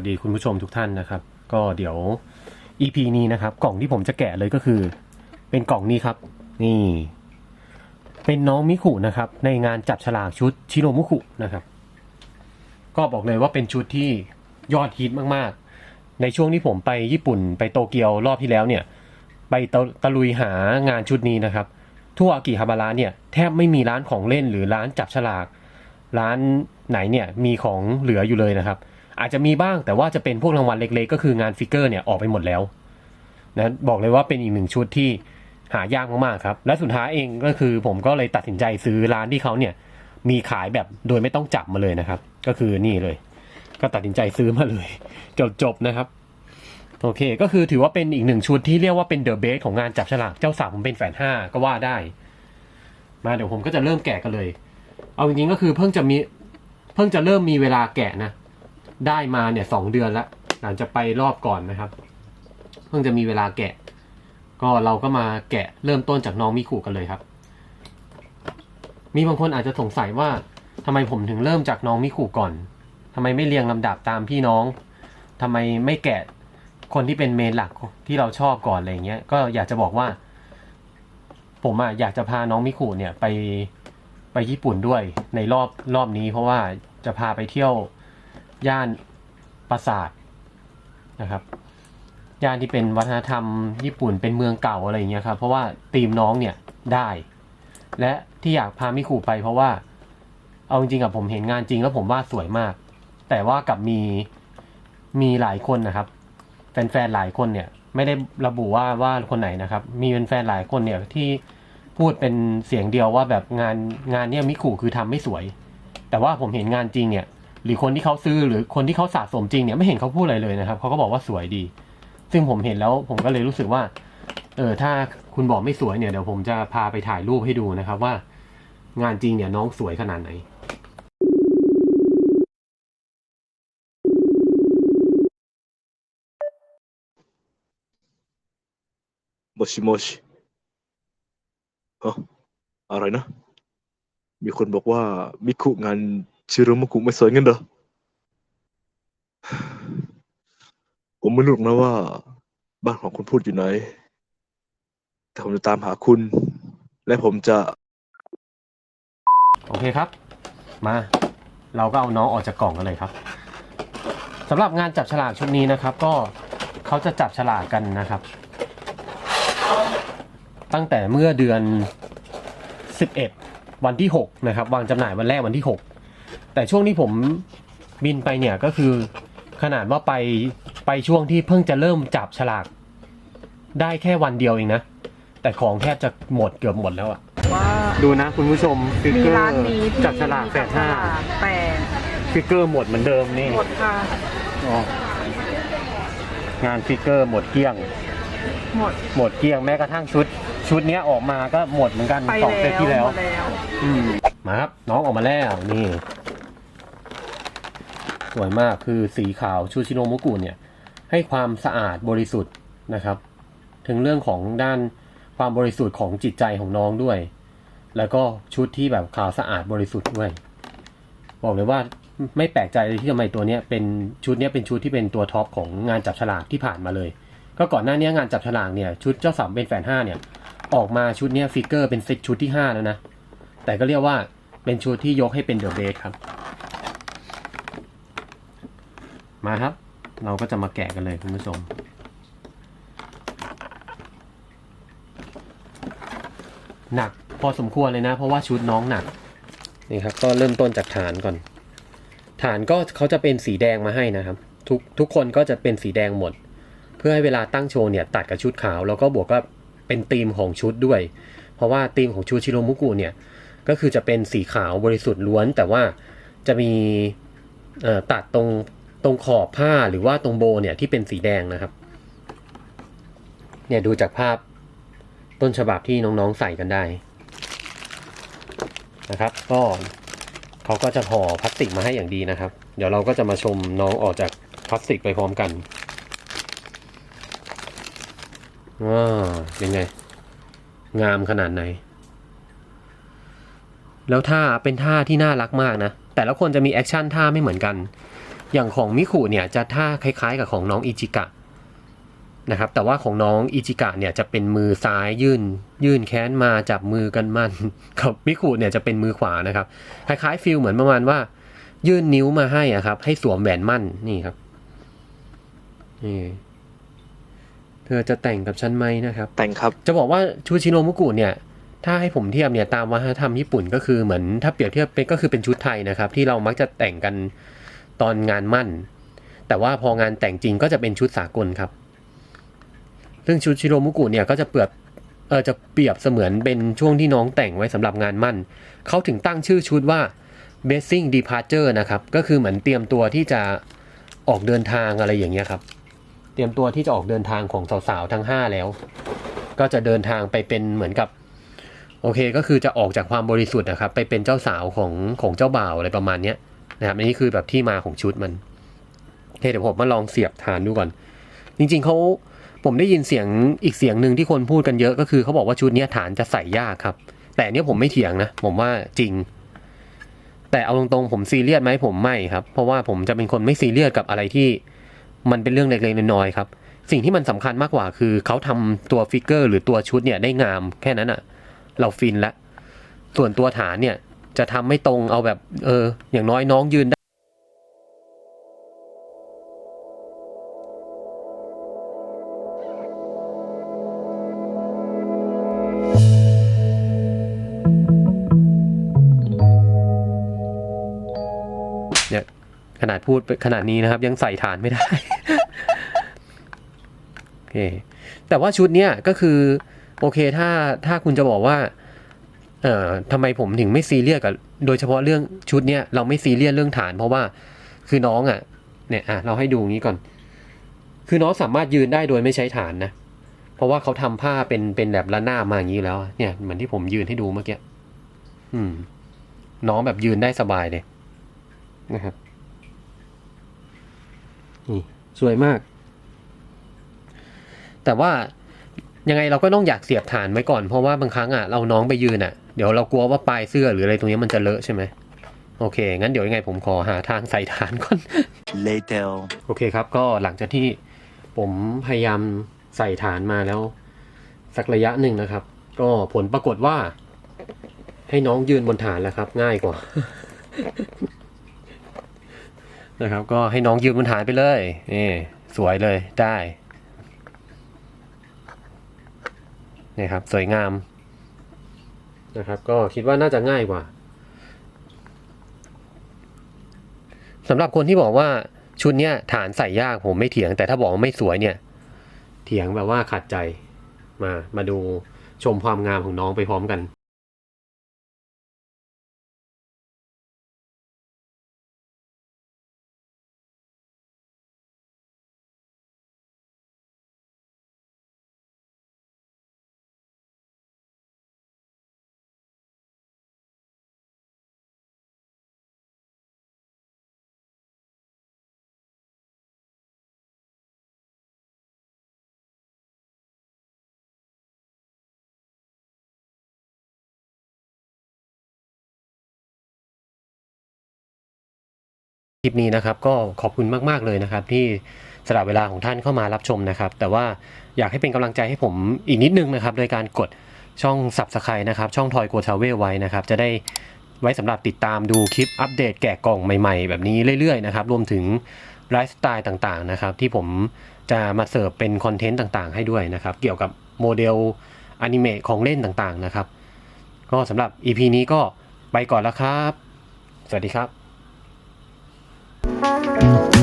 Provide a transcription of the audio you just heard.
สดีครับสวัสดีคุณผู้ชมทุกท่านนะครับ ก็เดี๋ยว EP นี้นะครับ กล่องที่ผมจะแกะเลยก็คือ เป็นกล่องนี้ครับ นี่ เป็นน้องมิคุนะครับ ในงานจับฉลากชุดชิโนมุคุนะครับ ก็บอกเลยว่าเป็นชุดที่ยอดฮิตมากๆ ในช่วงที่ผมไปญี่ปุ่นไปโตเกียวรอบที่แล้วเนี่ย ไปตะตะลุยหางานชุดนี้นะครับ ทั่วอากิฮาบาระเนี่ยแทบไม่มีร้านของเล่นหรือร้านจับฉลาก ร้านไหนเนี่ยมีของเหลืออยู่เลยนะครับ อาจจะมีบ้างแต่ว่าจะเป็นพวกรางวัลเล็กๆ ก็คืองานฟิกเกอร์เนี่ยออกไปหมดแล้วนะบอกเลยว่าเป็นอีกหนึ่งชุดที่หายากมากๆครับ และสุดท้ายเองก็คือผมก็เลยตัดสินใจซื้อร้านที่เขาเนี่ยมีขายแบบโดยไม่ต้องจับมาเลยนะครับ ก็คือนี่เลย ก็ตัดสินใจซื้อมาเลย จบๆนะครับโอเค ก็คือถือว่าเป็นอีกหนึ่งชุดที่เรียกว่าเป็นเดอะเบสของงานจับฉลากเจ้าสาวผมเป็นแฟนห้าก็ว่าได้ มาเดี๋ยวผมก็จะเริ่มแกะกันเลย เอาจริงๆก็คือเพิ่งจะมีเพิ่งจะเริ่มมีเวลาแกะนะ ได้มาเนี่ยสองเดือนละหลังจากไปรอบก่อนนะครับ เพิ่งจะมีเวลาแกะ ก็เราก็มาแกะเริ่มต้นจากน้องมิคุกันเลยครับ มีบางคนอาจจะสงสัยว่าทำไมผมถึงเริ่มจากน้องมิคุก่อนทำไมไม่เรียงลำดับตามพี่น้องทำไมไม่แกะคนที่เป็นเมนหลักที่เราชอบก่อนอะไรเงี้ยก็อยากจะบอกว่า ผมอะอยากจะพาน้องมิคุเนี่ยไปไปญี่ปุ่นด้วยในรอบรอบนี้ เพราะว่าจะพาไปเที่ยว ย่านปราสาทนะครับ ย่านที่เป็นวัฒนธรรมญี่ปุ่นเป็นเมืองเก่าอะไรอย่างเงี้ยครับ เพราะว่าตีมน้องเนี่ยได้ และที่อยากพามิคุไปเพราะว่าเอาจริงๆกับผมเห็นงานจริงแล้วผมว่าสวยมาก แต่ว่ากับมีมีหลายคนนะครับ แฟนๆหลายคนเนี่ย ไม่ได้ระบุว่าว่าคนไหนนะครับ มีแฟนๆหลายคนเนี่ยที่พูดเป็นเสียงเดียวว่าแบบงานงานเนี่ยมิคุคือทำไม่สวย แต่ว่าผมเห็นงานจริงเนี่ย หรือคนที่เขาซื้อหรือคนที่เขาสะสมจริงเนี่ยไม่เห็นเขาพูดอะไรเลยนะครับเขาก็บอกว่าสวยดี ซึ่งผมเห็นแล้วผมก็เลยรู้สึกว่า เออถ้าคุณบอกไม่สวยเนี่ยเดี๋ยวผมจะพาไปถ่ายรูปให้ดูนะครับว่า งานจริงเนี่ยน้องสวยขนาดไหนโมชิโมชิฮะอะไรนะ มีคนบอกว่ามิคุงาน ชิโรมุกุไม่สวยงั้นเหรอ ผมไม่รู้หรอกนะว่า บ้านของคุณพูดอยู่ไหน แต่ผมจะตามหาคุณ และผมจะ โอเคครับ มา เราก็เอาน้องออกจากกล่องกันเลยครับสำหรับงานจับฉลากชุดนี้นะครับ ก็เขาจะจับฉลากกันนะครับ ตั้งแต่เมื่อเดือน 11 วันที่ 6 นะครับ วางจำหน่ายวันแรกวันที่ 6 แต่ช่วงที่ผมบินไปเนี่ยก็คือขนาดว่าไปไปช่วงที่เพิ่งจะเริ่มจับฉลาก ได้แค่วันเดียวเองนะ แต่ของแทบจะหมดเกือบหมดแล้วอะว่าดูนะคุณผู้ชมฟิกมีเกอร้านร์นี้ที่จับฉลากแปดห้าแต่ฟิกเกอร์หมดเหมือนเดิมนี่หมดค่ะ อ๋องานฟิกเกอร์หมดเกลี้ยง หมดหมดเกลี้ยงแม้กระทั่งชุด ชุดเนี้ยออกมาก็หมดเหมือนกันไปสองแล้วเซตที่แล้ว หมดแล้ว อืมมาครับ น้องออกมาแล้วนี่ สวยมากคือสีขาวชูชิโนมุกุเนี่ยให้ความสะอาดบริสุทธิ์นะครับ ถึงเรื่องของด้านความบริสุทธิ์ของจิตใจของน้องด้วย แล้วก็ชุดที่แบบขาวสะอาดบริสุทธิ์ด้วย บอกเลยว่าไม่แปลกใจเลยที่ทำไมตัวเนี้ยเป็นชุดเนี้ยเป็นชุดที่เป็นตัวท็อปของงานจับฉลากที่ผ่านมาเลย ก็ก่อนหน้านี้งานจับฉลากเนี่ยชุดเจ้าสาวเป็นแฟนห้าเนี่ยออกมาชุดเนี้ยฟิกเกอร์เป็นเซตชุดที่ห้าแล้วนะแต่ก็เรียกว่าเป็นชุดที่ยกให้เป็นเดอะเบสครับ มาครับ เราก็จะมาแกะกันเลยคุณผู้ชม หนักพอสมควรเลยนะ เพราะว่าชุดน้องหนักนี่ครับก็เริ่มต้นจากฐานก่อน ฐานก็เขาจะเป็นสีแดงมาให้นะครับ ทุกทุกคนก็จะเป็นสีแดงหมด เพื่อให้เวลาตั้งโชว์เนี่ยตัดกับชุดขาว แล้วก็บวกก็เป็นธีมของชุดด้วย เพราะว่าธีมของชุดชิโรมุกุเนี่ยก็คือจะเป็นสีขาวบริสุทธิ์ล้วน แต่ว่าจะมีตัดตรง ตรงขอบผ้าหรือว่าตรงโบเนี่ยที่เป็นสีแดงนะครับ เนี่ยดูจากภาพต้นฉบับที่น้องๆใส่กันได้นะครับ ก็เขาก็จะห่อพลาสติกมาให้อย่างดีนะครับ เดี๋ยวเราก็จะมาชมน้องออกจากพลาสติกไปพร้อมกันว้าเป็นไง งามขนาดไหน แล้วท่าเป็นท่าที่น่ารักมากนะ แต่ละคนจะมีแอคชั่นท่าไม่เหมือนกัน อย่างของมิคุเนี่ยจะท่าคล้ายๆ กับของน้องอิจิกะนะครับแต่ว่าของน้องอิจิกะเนี่ยจะเป็นมือซ้ายยื่น ยื่นแขนมาจับมือกันมันกับมิคุเนี่ยจะเป็นมือขวานะครับ คล้ายๆฟิลเหมือนประมาณว่า ยื่นนิ้วมาให้อะครับ ให้สวมแหวนมั่นนี่ครับนี่เธอจะแต่งกับฉันไหมนะครับ แต่งครับ จะบอกว่าชูชิโนมุกุเนี่ย ถ้าให้ผมเทียบเนี่ยตามวัฒนธรรมญี่ปุ่นก็คือเหมือนถ้าเปรียบเทียบเป็นก็คือเป็นชุดไทยนะครับ ที่เรามักจะแต่งกัน ตอนงานมั่น แต่ว่าพองานแต่งจริงก็จะเป็นชุดสากลครับซึ่งชุดชิโนมุกุเนี่ยก็จะเปรียบเออจะเปรียบเสมือนเป็นช่วงที่น้องแต่งไว้สำหรับงานมั่น เขาถึงตั้งชื่อชุดว่า Blessing Departure นะครับ ก็คือเหมือนเตรียมตัวที่จะออกเดินทางอะไรอย่างเงี้ยครับ เตรียมตัวที่จะออกเดินทางของสาวๆทั้งห้าแล้ว ก็จะเดินทางไปเป็นเหมือนกับโอเคก็คือจะออกจากความบริสุทธิ์นะครับ ไปเป็นเจ้าสาวของของเจ้าบ่าวอะไรประมาณเนี้ย นะครับอันนี้คือแบบที่มาของชุดมันโอเคเดี๋ยวผมมาลองเสียบฐานดูก่อน จริง ๆเขาผมได้ยินเสียงอีกเสียงหนึ่งที่คนพูดกันเยอะก็คือเขาบอกว่าชุดนี้ฐานจะใส่ยากครับ แต่เนี้ยผมไม่เถียงนะ ผมว่าจริง แต่เอาตรงๆผมซีเรียสไหมผมไม่ครับ เพราะว่าผมจะเป็นคนไม่ซีเรียสกับอะไรที่ มันเป็นเรื่องเล็กๆน้อยๆครับ สิ่งที่มันสำคัญมากกว่าคือเขาทำตัวฟิกเกอร์หรือตัวชุดเนี่ยได้งามแค่นั้นอะ เราฟินละส่วนตัวฐานเนี่ย จะทำไม่ตรงเอาแบบเออ อย่างน้อยน้องยืนได้เนี่ยขนาดพูดขนาดนี้นะครับ ยังใส่ฐานไม่ได้โอเคแต่ว่าชุดเนี้ยก็คือ โอเคถ้าถ้าคุณจะบอกว่า เอ่อทำไมผมถึงไม่ซีเรียสกับ โดยเฉพาะเรื่องชุดเนี้ยเราไม่ซีเรียสเรื่องฐาน เพราะว่าคือน้องอะ เนี่ยอะเราให้ดูงี้ก่อน คือน้องสามารถยืนได้โดยไม่ใช้ฐานนะ เพราะว่าเขาทำผ้าเป็นเป็นแบบระนาบมาอย่างนี้แล้ว เนี่ยเหมือนที่ผมยืนให้ดูเมื่อกี้อืม น้องแบบยืนได้สบายเลยนะครับนี่สวยมาก แต่ว่า ยังไงเราก็ต้องอยากเสียบฐานไว้ก่อนเพราะว่าบางครั้งอะเราน้องไปยืนอะเดี๋ยวเรากลัวว่าปลายเสื้อหรืออะไรตรงนี้มันจะเลอะใช่ไหมโอเค งั้นเดี๋ยวยังไงผมขอหาทางใส่ฐานก่อน Later. โอเคครับ ก็หลังจากที่ผมพยายามใส่ฐานมาแล้ว สักระยะหนึ่งนะครับ ก็ผลปรากฏว่า ให้น้องยืนบนฐานแล้วครับ ง่ายกว่า นะครับ ก็ให้น้องยืนบนฐานไปเลยนี่สวยเลยได้ นะครับสวยงามนะครับ ก็คิดว่าน่าจะง่ายกว่าสำหรับคนที่บอกว่าชุดเนี้ยฐานใส่ยากผมไม่เถียง แต่ถ้าบอกว่าไม่สวยเนี่ย เถียงแบบว่าขัดใจมามาดูชมความงามของน้องไปพร้อมกัน คลิปนี้นะครับก็ขอบคุณมาก ๆ เลยนะครับ ที่สละเวลาของท่านเข้ามารับชมนะครับ แต่ว่าอยากให้เป็นกำลังใจให้ผมอีกนิดนึงนะครับ โดยการกดช่อง Subscribe นะครับ ช่องทอยโกทาเวไว้นะครับ จะได้ไว้สำหรับติดตามดูคลิปอัปเดตแกะกล่องใหม่ๆ แบบนี้เรื่อยๆนะครับรวมถึงไลฟ์สไตล์ต่างๆนะครับ ที่ผมจะมาเสิร์ฟเป็นคอนเทนต์ต่างๆ ให้ด้วยนะครับ เกี่ยวกับโมเดลอนิเมะของเล่นต่างๆนะครับ ก็สำหรับ EP นี้ก็ไปก่อนแล้วครับ สวัสดีครับ Thank you.